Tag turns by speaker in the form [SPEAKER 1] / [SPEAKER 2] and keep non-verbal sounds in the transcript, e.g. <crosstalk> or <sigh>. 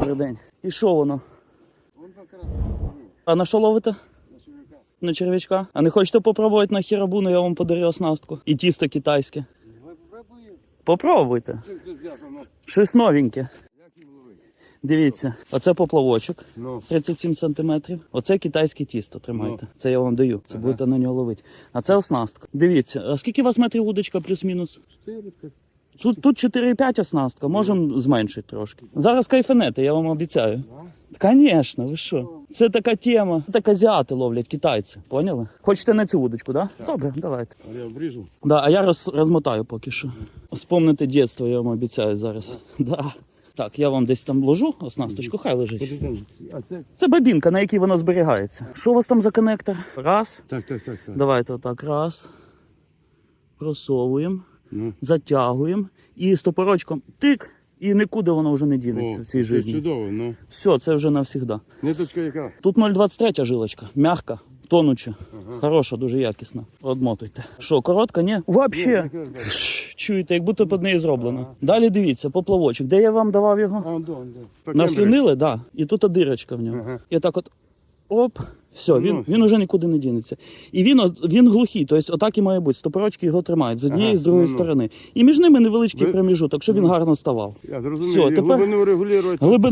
[SPEAKER 1] добрий день. І що воно? А на що ловите?
[SPEAKER 2] на
[SPEAKER 1] черв'ячка? А не хочете попробувати на хірабуну, я вам подарю оснастку. І тісто китайське. Попробуйте.
[SPEAKER 2] Ну,
[SPEAKER 1] Щось новеньке. Дивіться, оце поплавочок.
[SPEAKER 2] Ну,
[SPEAKER 1] 37 сантиметрів. Оце китайське тісто. Тримайте. Це я вам даю. Це
[SPEAKER 2] Ага.
[SPEAKER 1] будете на нього ловити. А це оснастка. Дивіться, а скільки у вас метрів вудочка плюс-мінус?
[SPEAKER 2] 4, 5.
[SPEAKER 1] Тут, тут 4,5 оснастка, можемо зменшити трошки. Зараз кайфанете, я вам обіцяю. Звісно, ви що? Це така тема. Так азіати ловлять китайці, поняли? Хочете на цю вудочку, да?
[SPEAKER 2] Так.
[SPEAKER 1] Добре, давайте.
[SPEAKER 2] А я обріжу.
[SPEAKER 1] Да, а я роз, розмотаю поки що. Вспомните дитинство, я вам обіцяю зараз. <laughs> Да. Так, я вам десь там ложу оснасточку, хай лежить.
[SPEAKER 2] А це?
[SPEAKER 1] Це бабінка, на якій воно зберігається. Що у вас там за коннектор? Раз.
[SPEAKER 2] Так, так, так, так.
[SPEAKER 1] Давайте отак. Раз. Просовуємо. Затягуємо і стопорочком тик, і нікуди воно вже не дінеться
[SPEAKER 2] О,
[SPEAKER 1] в цій
[SPEAKER 2] це
[SPEAKER 1] житті.
[SPEAKER 2] чудово, ну.
[SPEAKER 1] Все, це вже навсігда.
[SPEAKER 2] Ниточка яка?
[SPEAKER 1] Тут 0,23 жилочка, м'яка, тонуча,
[SPEAKER 2] Ага.
[SPEAKER 1] хороша, дуже якісна. Одмотуйте. Що, коротка, ні? Вообще.
[SPEAKER 2] Так.
[SPEAKER 1] Чуєте, як будто під неї зроблено.
[SPEAKER 2] Ага.
[SPEAKER 1] Далі дивіться, поплавочок. Де я вам давав його?
[SPEAKER 2] А, да, да. Так,
[SPEAKER 1] Наслюнили, да. І тут дирочка в нього.
[SPEAKER 2] Ага.
[SPEAKER 1] І так от. Оп, все, він,
[SPEAKER 2] Ну.
[SPEAKER 1] він уже нікуди не дінеться. І він, він глухий, тобто отак і має бути. Стопорочки його тримають з однієї
[SPEAKER 2] Ага,
[SPEAKER 1] з другої
[SPEAKER 2] ну-ну.
[SPEAKER 1] сторони. І між ними невеличкий
[SPEAKER 2] Ви-
[SPEAKER 1] проміжуток, щоб він
[SPEAKER 2] Ну.
[SPEAKER 1] гарно ставав.
[SPEAKER 2] Я зрозумів.
[SPEAKER 1] Все, тепер-
[SPEAKER 2] глибину регулювати.
[SPEAKER 1] Глибина.